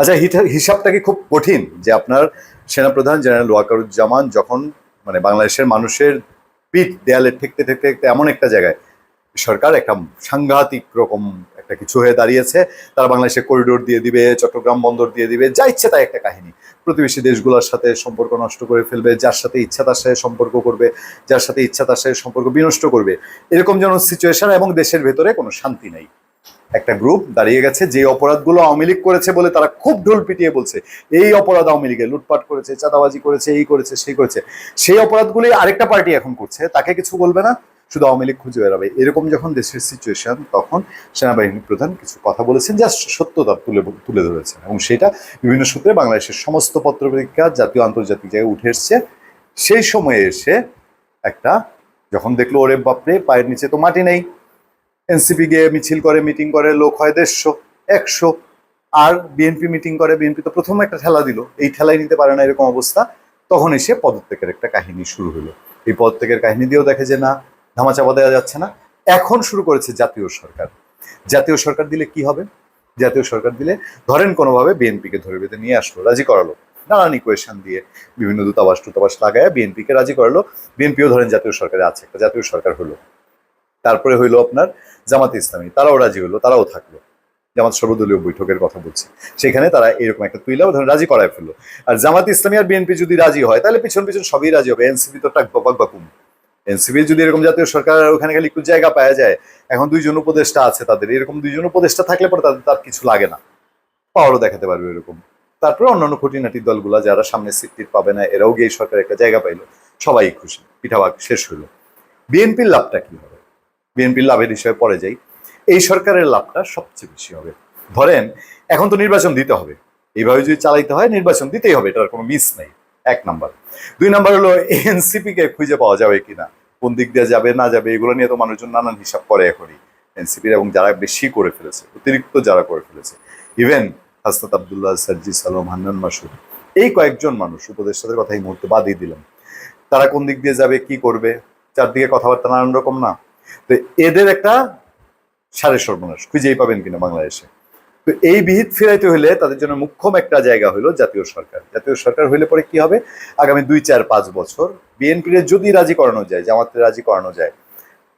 আচ্ছা হিসাবটা কি খুব কঠিন যে আপনার সেনাপ্রধান জেনারেল ওয়াকারুজ্জামান যখন মানে বাংলাদেশের মানুষের পিঠ দেয়ালে ঠেকতে ঠেকতে ঠেকতে এমন একটা জায়গায় সরকার একটা সাংঘাতিক রকম একটা কিছু হয়ে দাঁড়িয়েছে, তারা বাংলাদেশে করিডোর দিয়ে দিবে, চট্টগ্রাম বন্দর দিয়ে দিবে, যা ইচ্ছে তাই একটা কাহিনী। প্রতিবেশী দেশগুলোর সাথে সম্পর্ক নষ্ট করে ফেলবে, যার সাথে ইচ্ছা তার সাথে সম্পর্ক করবে, যার সাথে ইচ্ছা তার সাথে সম্পর্ক বিনষ্ট করবে। এরকম যেন সিচুয়েশন এবং দেশের ভেতরে কোনো শান্তি নাই। একটা গ্রুপ দাঁড়িয়ে গেছে, যে অপরাধগুলো আওয়ামী লীগ করেছে বলে তারা খুব ঢোল পিটিয়ে বলছে। এই অপরাধ আওয়ামী লীগের, লুটপাট করেছে, চাঁদাবাজি করেছে, এই করেছে, সেই করেছে। সেই অপরাধগুলি আরেকটা পার্টি এখন করছে, তাকে কিছু বলবে না, শুধু আওয়ামী লীগ খুঁজে বেড়াবে এরকম যখন দেশের সিচুয়েশন তখন সেনাবাহিনী প্রধান কিছু কথা বলেছেন যা সত্যতা তুলে তুলে ধরেছেন। এবং সেটা বিভিন্ন সূত্রে বাংলাদেশের সমস্ত পত্রপত্রিকা, জাতীয় আন্তর্জাতিক জায়গায় উঠে এসছে। সেই সময়ে এসে একটা, যখন দেখল, ওরে বাপরে, পায়ের নিচে তো মাটি নেই। এনসিপি গিয়ে মিছিল করে, মিটিং করে, লোক হয় দেড়শো, একশো, আর বিএনপি মিটিং করে, বিএনপি তো প্রথম একটা ঠেলা দিল, এই ঠেলাই নিতে পারে না এরকম অবস্থা। তখন এসে পদত্যাগের একটা কাহিনী শুরু হলো। এই পদত্যাগের কাহিনী দিয়েও দেখে যে না, ধামাচাপা দেওয়া যাচ্ছে না। এখন শুরু করেছে জাতীয় সরকার। জাতীয় সরকার দিলে কি হবে? জাতীয় সরকার দিলে ধরেন কোনোভাবে বিএনপিকে ধরে বেঁধে নিয়ে আসলো, রাজি করালো। নানান ইকুয়েশন দিয়ে বিভিন্ন দূতাবাস, টুতাবাস লাগায় বিএনপিকে রাজি করালো। বিএনপিও ধরেন জাতীয় সরকারে আছে, একটা জাতীয় সরকার হলো। তারপরে হইল আপনার জামাত ইসলামী, তারাও রাজি হলো তারাও থাকল। জামাত সর্বদলীয় বৈঠকের কথা বলছি। সেখানে তারা এরকম একটা তুইলা ধরেন রাজি করায় ফেলল। আর জামাত ইসলামী আর বিএনপি যদি রাজি হয়, তাহলে পিছন পিছন সবই রাজি হবে। এনসিপি তো টাক বাপাক বাকুম এনসিপি যদি এরকম জাতীয় সরকার ওখানে খালি একটু জায়গা পাওয়া যায়, এখন দুইজন উপদেষ্টা আছে তাদের, এরকম দুইজন উপদেষ্টা থাকলে পরে তাদের তার কিছু লাগে না। পাওয়ারও দেখাতে পারবে এরকম। তারপরে অন্যান্য খুঁটিনাটি দলগুলা যারা সামনে সিট পাবে না, এরাও গিয়ে সরকার একটা জায়গা পাইলো। সবাই খুশি পিঠাভাগ শেষ হলো বিএনপির লাভটা কি হবে? বিএনপির লাভের হিসেবে পরে যাই, এই সরকারের লাভটা সবচেয়ে বেশি হবে। ধরেন, এখন তো নির্বাচন দিতে হবে। এইভাবে যদি চালাইতে হয়, নির্বাচন দিতেই হবে, এটার কোনো মিস নেই। এক নাম্বার। দুই নাম্বার হলো এনসিপি কে খুঁজে পাওয়া যাবে কিনা? কোন দিক দিয়ে যাবে, না যাবে, এগুলো নিয়ে তো মানুষজন নানান হিসাব করে এখনই। এনসিপির এবং যারা বেশি করে ফেলেছে, অতিরিক্ত যারা করে ফেলেছে। ইভেন হাসনাত আবদুল্লাহ সার্জি সালম, হান্নান, মাসুদ, এই কয়েকজন মানুষ উপদেষ্টাদের কথা এই মুহূর্তে বাদই দিলাম। তারা কোন দিক দিয়ে যাবে, কি করবে? চারদিকে কথাবার্তা নানান রকম না? তো এদের একটা সারে সর্বনাশ, খুঁজেই পাবেন কিনা বাংলাদেশে। তো এই বিহিত ফেরাইতে হলে তাদের জন্য মুখ্যম একটা জায়গা হলো জাতীয় সরকার। জাতীয় সরকার হইলে পরে কি হবে? আগামী দুই, চার, পাঁচ বছর বিএনপির যদি রাজি করানো যায় জামাতে রাজি করানো যায়,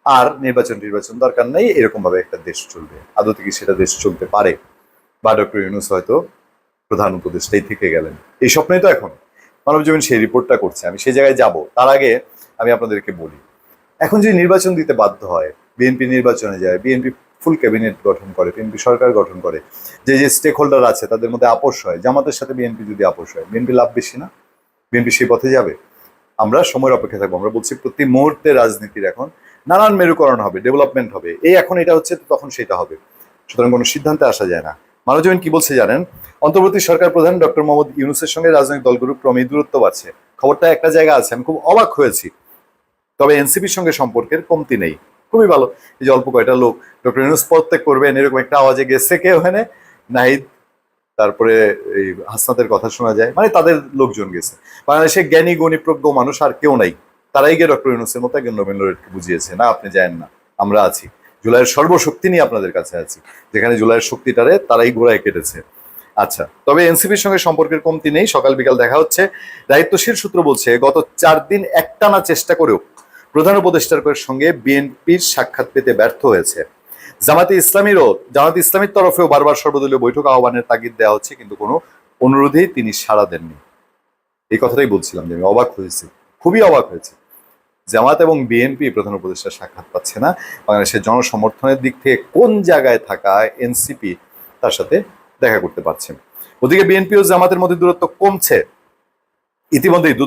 আর নির্বাচন নির্বাচন দরকার নেই এরকম ভাবে একটা দেশ চলবে। আদৌ কি সেটা দেশ চলতে পারে? বা ডক্টর ইউনুস হয়তো প্রধান উপদেষ্টাই থেকে গেলেন। এই স্বপ্নই তো এখন। মানব জীবন সেই রিপোর্টটা করছে। আমি সেই জায়গায় যাব। তার আগে আমি আপনাদেরকে বলি এখন যদি নির্বাচন দিতে বাধ্য হয় বিএনপি নির্বাচনে যায় বিএনপি ফুল ক্যাবিনেট গঠন করে বিএনপি সরকার গঠন করে, যে যে স্টেক হোল্ডার আছে তাদের মধ্যে আপোষ হয়, জামাতের সাথে বিএনপি যদি আপোষ হয় বিএনপি লাভ বেশি না? বিএনপি সেই পথে যাবে? আমরা সময়ের অপেক্ষা থাকব, আমরা বলছি প্রতি মুহূর্তে রাজনীতির এখন নানান মেরুকরণ হবে ডেভেলপমেন্ট হবে, এই এখন এটা হচ্ছে, তখন সেটা হবে। সুতরাং কোনো সিদ্ধান্তে আসা যায় না। মানুষজন কি বলছে জানেন? অন্তর্বর্তী সরকার প্রধান ডক্টর মোহাম্মদ ইউনুসের সঙ্গে রাজনৈতিক দলগুলো ক্রমেই দূরত্ব বাড়ছে খবরটা একটা জায়গা আছে, আমি খুব অবাক হয়েছি। তবে এনসিপির সঙ্গে সম্পর্কের কমতি নেই। খুবই ভালো। এই যে অল্প কয়টা লোক, ডক্টর ইউনুস পদত্যাগ করবেন, এরকম একটা আওয়াজে গেছে কে ওখানে নাহিদ, তারপরে এই হাসনাতের কথা শোনা যায়। মানে তাদের লোকজন গেছে। বাংলাদেশে জ্ঞানী, গণী, প্রজ্ঞ মানুষ আর কেউ নাই। তারাই গিয়ে ডক্টর ইউনুসের মতো একজন নোবেল লরেটকে বুঝিয়েছে। না, আপনি যায়েন না, আমরা আছি। জুলাইয়ের সর্বশক্তি নিয়ে আপনাদের কাছে আছি। যেখানে জুলাইয়ের শক্তিটারে তারাই ঘোড়ায় কেটেছে। আচ্ছা তবে এনসিপির সঙ্গে সম্পর্কের কমতি নেই। সকাল বিকাল দেখা হচ্ছে। দায়িত্বশীল সূত্র বলছে, গত চার দিন একটানা চেষ্টা করেও প্রধান উপদেষ্টার সঙ্গে বিএনপির সাক্ষাৎ পেতে ব্যর্থ হয়েছে। জামাতে ইসলামীরও, জামাতে ইসলামীর তরফেও বারবার সর্বদলীয় বৈঠক আহ্বানের তাগিদ দেওয়া হচ্ছে, কিন্তু কোনো অনুরোধেই তিনি সাড়া দেননি। এই কথাটাই বলছিলাম যে আমি অবাক হয়েছি, খুবই অবাক হয়েছে। জামাত এবং বিএনপি প্রধান উপদেষ্টার সাক্ষাৎ পাচ্ছে না। বাংলাদেশের জনসমর্থনের দিক থেকে কোন জায়গায় থাকা এনসিপি তার সাথে দেখা করতে পারছে ওদিকে বিএনপি ও জামাতের মধ্যে দূরত্ব কমছে। ইতিমধ্যেই দু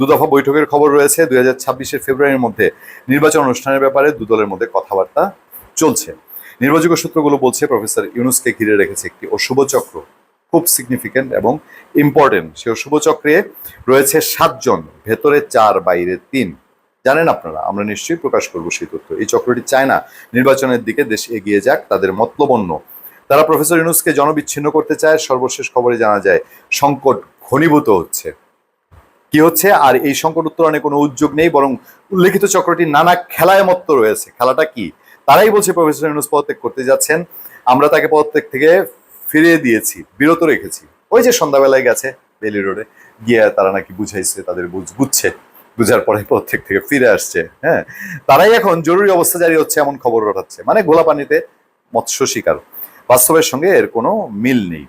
দ- দু দফা বৈঠকের খবর রয়েছে। দুই হাজার ছাব্বিশের ফেব্রুয়ারির মধ্যে নির্বাচন অনুষ্ঠানের ব্যাপারে দু দলের মধ্যে কথাবার্তা চলছে। নির্বাচক সূত্রগুলো বলছে, প্রফেসর ইউনুসকে ঘিরে রেখেছে একটি অশুভ চক্র, খুব সিগনিফিক্যান্ট এবং ইম্পর্টেন্ট সে অশুভ চক্রে রয়েছে সাতজন, ভেতরে চার, বাইরে তিন। জানেন আপনারা, আমরা নিশ্চয়ই প্রকাশ করব সেই তথ্য। এই চক্রটি চায় না, নির্বাচনের দিকে দেশ এগিয়ে যাক, তাদের মতলবন্য। তারা প্রফেসর ইউনুসকে জনবিচ্ছিন্ন করতে চায়, সর্বশেষ খবরে জানা যায়, সংকট ঘনীভূত হচ্ছে। কি হচ্ছে? আর এই সংকট উত্তরণে কোনো উদ্যোগ নেই, বরং উল্লেখিত চক্রটি নানা খেলায় মত্ত রয়েছে। খেলাটা কি? তারাই বলছে প্রফেসর ইউনুস পদত্যাগ করতে যাচ্ছেন। আমরা তাকে পদত্যাগ থেকে ফিরিয়ে দিয়েছি, বিরত রেখেছি। ওই যে সন্ধ্যাবেলায় গেছে বেলি রোডে, গিয়ে তারা নাকি বুঝাইছে, তাদের বুঝ, বুঝছে, বুঝার পরে প্রত্যেক থেকে ফিরে আসছে হ্যাঁ? তারাই এখন জরুরি অবস্থা জারি হচ্ছে, এমন খবর রটাচ্ছে মানে গোলা পানিতে মৎস্য শিকার। বাস্তবের সঙ্গে এর কোনো মিল নেই।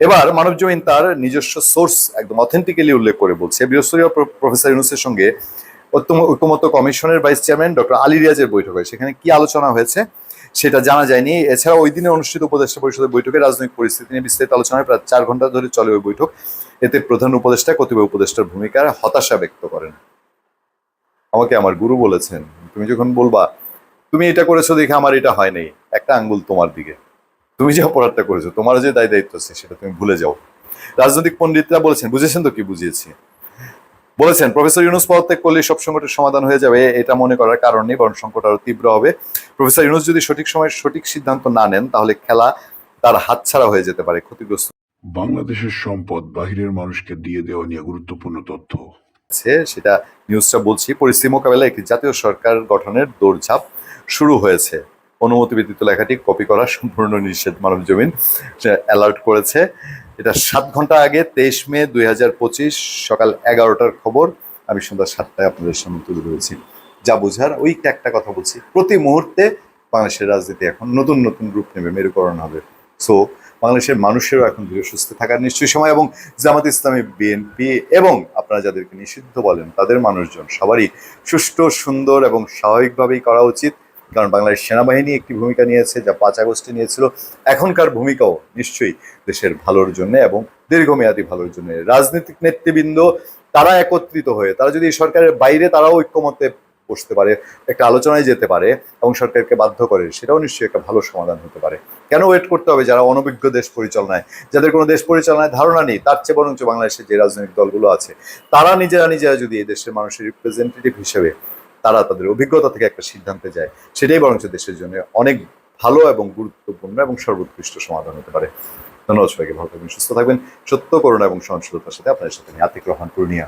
এবার মানব জমিন তার নিজস্ব সোর্স একদম অথেন্টিক্যালি উল্লেখ করে বলছে। বৃহস্পতিবার প্র- প্রফেসর ইউনুসের সঙ্গে ঐক্যম- ঐক্যমত্য কমিশনের ভাইস চেয়ারম্যান ডক্টর আলী রিয়াজের বৈঠক হয়। সেখানে কি আলোচনা হয়েছে সেটা জানা যায়নি। এছাড়া ওই দিনে অনুষ্ঠিত উপদেষ্টা পরিষদের বৈঠকে রাজনৈতিক পরিস্থিতি নিয়ে বিস্তারিত আলোচনা হয় প্রায় চার ঘণ্টা ধরে চলে ওই বৈঠক। এতে প্রধান উপদেষ্টা কতিপয় উপদেষ্টার ভূমিকার হতাশা ব্যক্ত করেন। আমাকে আমার গুরু বলেছেন, তুমি যখন বলবা, তুমি এটা করেছ দেখে আমার এটা হয় নাই, একটা আঙ্গুল তোমার দিকে তুমি যে অপরাধটা করেছ তোমার যে দায় দায়িত্ব আছে সেটা তুমি ভুলে যাও। রাজনৈতিক পণ্ডিতরা বলেছেন বুঝেছেন তো কি বুঝিয়েছি? বলেছেন প্রফেসর ইউনুস পদত্যাগ করলে সব সংকটের সমাধান হয়ে যাবে এটা মনে করার কারণ নেই বরং সংকট আরও তীব্র হবে। প্রফেসর ইউনুস যদি সঠিক সময়ে সঠিক সিদ্ধান্ত না নেন তাহলে খেলা তার হাতছাড়া হয়ে যেতে পারে ক্ষতিগ্রস্ত। বাংলাদেশের সম্পদ বাহিরের মানুষকে দিয়ে দেওয়া নিয়ে গুরুত্বপূর্ণ তথ্য। সেটা নিউজটা বলছি পরিস্থিতি মোকাবেলায় একটি জাতীয় সরকার গঠনের দৌড়ঝাঁপ শুরু হয়েছে। অনুমতি ব্যতীত লেখাটি কপি করা সম্পূর্ণ নিষেধ মানব জমিন। অ্যালার্ট করেছে। এটা সাত ঘণ্টা আগে, তেইশ মে দুই হাজার পঁচিশ সকাল এগারোটার খবর। আমি সন্ধ্যা সাতটায় আপনাদের সামনে তুলে ধরেছি। যা বোঝার ওই একটা কথা বলছি। প্রতি মুহূর্তে বাংলাদেশের রাজনীতি এখন নতুন নতুন রূপ নেবে, মেরুকরণ হবে। সো বাংলাদেশের মানুষেরও এখন ধীরে সুস্থ থাকার নিশ্চয়ই সময় এবং জামাত ইসলামী, বিএনপি এবং আপনারা যাদেরকে নিষিদ্ধ বলেন, তাদের মানুষজন সবারই সুষ্ঠু, সুন্দর এবং স্বাভাবিকভাবেই করা উচিত। কারণ বাংলাদেশ সেনাবাহিনী একটি ভূমিকা নিয়েছে যা পাঁচ আগস্টে নিয়েছিল। এখনকার ভূমিকাও নিশ্চয়ই দেশের ভালোর জন্য এবং দীর্ঘমেয়াদী ভালোর জন্য। রাজনৈতিক নেতৃবৃন্দ, তারা একত্রিত হয়ে, তারা যদি সরকারের বাইরে তারাও ঐক্যমতে বসতে পারে, একটা আলোচনায় যেতে পারে এবং সরকারকে বাধ্য করে, সেটাও নিশ্চয়ই একটা ভালো সমাধান হতে পারে। কেন ওয়েট করতে হবে যারা অনভিজ্ঞ দেশ পরিচালনায়? যাদের কোনো দেশ পরিচালনায় ধারণা নেই, তার চেয়ে বরঞ্চ বাংলাদেশের যে রাজনৈতিক দলগুলো আছে, তারা নিজেরা নিজেরা যদি এই দেশের মানুষের রিপ্রেজেন্টেটিভ হিসেবে তারা তাদের অভিজ্ঞতা থেকে একটা সিদ্ধান্তে যায়। সেটাই বরঞ্চ দেশের জন্য অনেক ভালো এবং গুরুত্বপূর্ণ এবং সর্বোৎকৃষ্ট সমাধান হতে পারে। ধন্যবাদ সবাইকে, ভালো থাকবেন, সুস্থ থাকবেন। সত্য, করুণা এবং সহনশীলতার সাথে আপনাদের সাথে আতিক রহমান, পূর্ণিয়া।